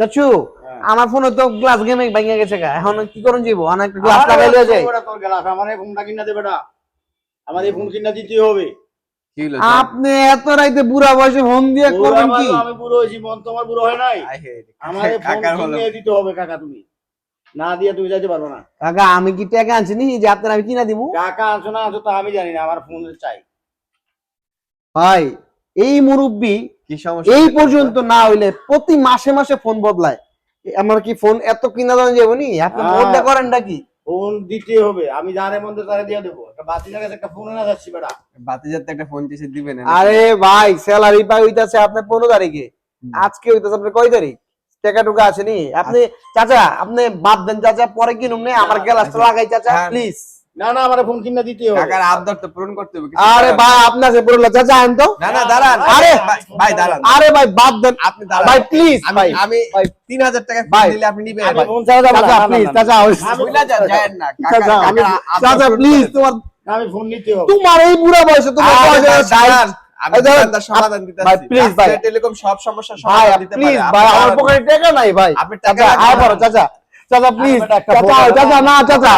চাচু হ্যাঁ। আমার ফোনে তো গ্লাস গেমে ভেঙে গেছে গা। এখন কি করুন যাব অনেক গ্লাস লাগাই লিয়ে যায় তোর গেলাস আমার এই ফোনটা কিনা দে বেটা। আমার এই ফোন কিনা দিতে হবে। আপনি এত রাইতে বুড়া বয়সে ফোন দিয়ে করবেন কি? আমি বুড়ো হয়েছি মন তোমার বুড়ো হয় নাই? আমার এই ফোন কিনে দিতে হবে কাকা তুমি। না দিয়ে তুমি যাইতে পারবে না। কাকা আমি কি টাকা আনছি নি যে আপনার আমি কিনা দিব কাকা আনছো না আনছো তা আমি জানি না আমার ফোন চাই। ভাই এই মুরব্বী কি সমস্যা? এই পর্যন্ত না হইলে প্রতি মাসে মাসে ফোন বদলায়। আমার কি ফোন এত কিনা দেওয়া যাব নি? আপনি হ্যাঁ। করেন নাকি? ফোন দিতে হবে। আমি মধ্যে তারা দিয়ে দেবো। একটা ফোন না যাচ্ছি বেটা। একটা ফোন দিবেন আরে ভাই স্যালারি পাই হইতাছে আপনার পনেরো তারিখে। আজকে হইতাছে আপনার কয় তারিখ? টাকা টুকা আছে নি? আপনি চাচা আপনি বাদ দেন চাচা পরে কিনুন নে। আমার গ্লাসটা লাগাই চাচা হ্যাঁ। প্লিজ না না আমার ফোন কিনা দিতে হবে কাকার আবদার তো পূরণ করতে হবে আরে ভাই আপনার আন তো না না দাঁড়ান আরে, ভাই- দাঁড়ান আরে ভাই বাদ দেন আপনি দাঁড়ান ভাই প্লিজ ভাই আমি ভাই। তিন হাজার টাকা ভাই। দিলে আপনি নিবেন আমি ফোন ছাড়া যাব না, চাচা না, প্লিজ। চাচা কাকা চাচা প্লিজ তোমার আমি ফোন নিতে হবে তোমার এই বুড়া বয়সে তোমার দাঁড়ান, আমি সমাধান দিতেছি। ভাই, please, ভাই। টেলিকম সব সমস্যার ভাই সমাধান দিতে প্লিজ ভাই আমার। পকেটে টাকা নাই ভাই আপনি টাকা বড় চাচা চাচা প্লিজ চাচা চাচা না চাচা।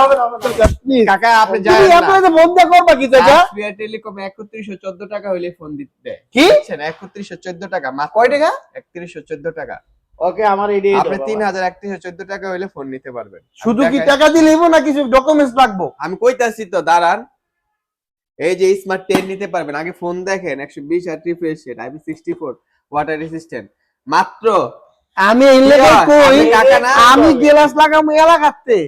প্লিজ কাকা আপনি তুমি জানেন না। আপনাদের বন্ধ করবা কি চাচা? টেলিকম 3114 টাকা হইলে ফোন দিতে। কি? বুঝছেন? 3114 টাকা মাত্র। কয় টাকা? 3114 টাকা। ওকে আমার এই আপনি দাও, তিন বাবা। হাজার একত্রিশশো চোদ্দ টাকা হইলে ফোন নিতে পারবেন। শুধু কি টাকা দিলেই না কিছু ডকুমেন্টস লাগবো? আমি কইতাছি তো দাঁড়ান। এই যে স্মার্ট টেন নিতে পারবেন। আগে ফোন দেখেন একশো বিশ আর refresh rate IP sixty four water resistant মাত্র আমি লেগে? কই? আমি গেলাস লাগামো এলাকাতে।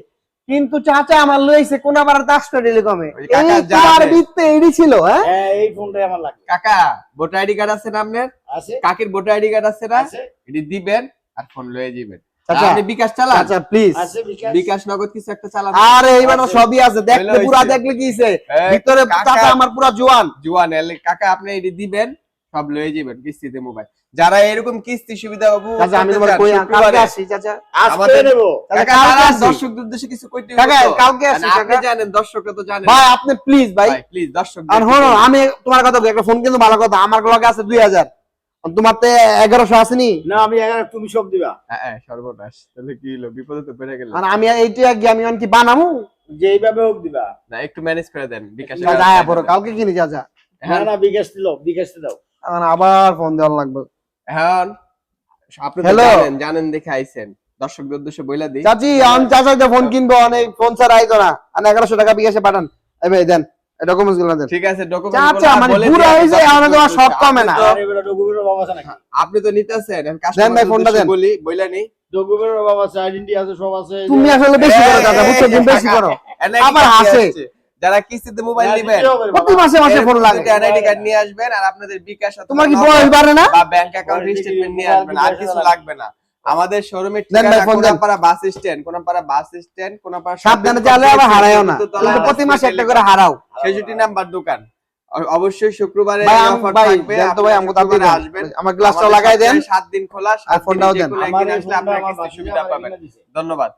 কিন্তু চাচা আমার লইছে কোন আবার দাসটা টেলিকমে ওই কাকা এই তোমার বিত্তে এডি ছিল হ্যাঁ? হ্যাঁ এই ফোনটাই আমার লাগবে কাকা ভোটার আইডি কার্ড আছে না আপনার? আছে। কাকির ভোটার আইডি কার্ড আছে না? আছে। এটি দিবেন আর ফোন লয়ে যাবেন। আপনি বিকাশ চালান? চাচা প্লিজ বিকাশ। বিকাশ নগদ কিছু একটা চালান। আরে এইবার সবই আছে। দেখতে পুরা দেখলে কি হইছে? এই, ভিতরে কাকা- চাচা আমার পুরা জোয়ান। জুয়ান কাকা আপনি এটি দিবেন। সব লয়ে যাবেন কিস্তিতে মোবাইল। যারা এরকম কিস্তি সুবিধা বাবু আমি তোমার কই কালকে আসি চাচা। আজকে নেব। কাকা আসি। দর্শকদের উদ্দেশ্যে কিছু কইতে হবে কাকা তো। কালকে আসি মানে আপনি জানেন দর্শকরা তো জানেন। ভাই আপনি প্লিজ ভাই। প্লিজ দর্শক আর হনো আমি তোমার কথা বলি, একটা ফোন কিন্তু ভালো কথা আমার লগে আছে দুই হাজার। তোমার তো এগারোশো আসেনি? না আমি তুমি সব দিবা। হ্যাঁ সর্বনাশ। তাহলে কি হলো? বিপদে তো পেরে গেল আর আমি এইটা গিয়ে আমি কি বানামু? যে এইভাবে হোক দিবা। না একটু ম্যানেজ করে দেন বিকাশ পরে কালকে কিনি চাচা। না না বিকাশ দিল বিকাশ দাও এখন আবার ফোন দেওয়ার লাগবে। এখন আপনি তো জানেন জানেন দেখে আইছেন। দর্শকদের উদ্দেশ্যে বইলা দিই। চাচি আমি চাচাইতে ফোন কিনবো অনেক ফোন ছাড়া আইতো না। আর টাকা বিকাশে পাঠান। এই ভাই দেন ডকুমেন্টসগুলো দেন। ঠিক আছে ডকুমেন্ট চাচা মানে হয়েছে এখন তোমার সব কমে না। আছে আপনি তো নিতেছেন দেন ভাই, ফোনটা দেন। বলি বইলা নি ডকুমেন্টের অভাব আছে আইডেন্টি আছে সব আছে। তুমি আসলে বেশি করো চাচা বুঝছ তুমি বেশি করো। আবার হাসে। যারা কিস্তিতে মোবাইল হ্যাঁ, রে প্রতি মাসে মাসে ফোন লাগে। এনআইডি কার্ড নিয়ে আসবেন আর আপনাদের বিকাশ তোমার কি বয়স বাড়ে না? বা ব্যাংক অ্যাকাউন্ট স্টেটমেন্ট নিয়ে আসবেন আর কিছু লাগবে। লাগবে না। আমাদের দেন। Konapara bus stand Konapara bus stand Konapara সাবধানে চালে আবার হারায়ও না। কিন্তু প্রতি মাসে একটা করে হারাও। ছেষট্টি নাম্বার দোকান। অবশ্যই শুক্রবারে offer থাকবে, তো ভাই আমাকে তাড়াতাড়ি আসবেন। আমার গ্লাসটা লাগাই দেন। সপ্তাহে সাত দিন খোলা আর ফোনটাও দেন। আমার আসলে ফোনটা আপনারা সুবিধা পাবেন। ধন্যবাদ।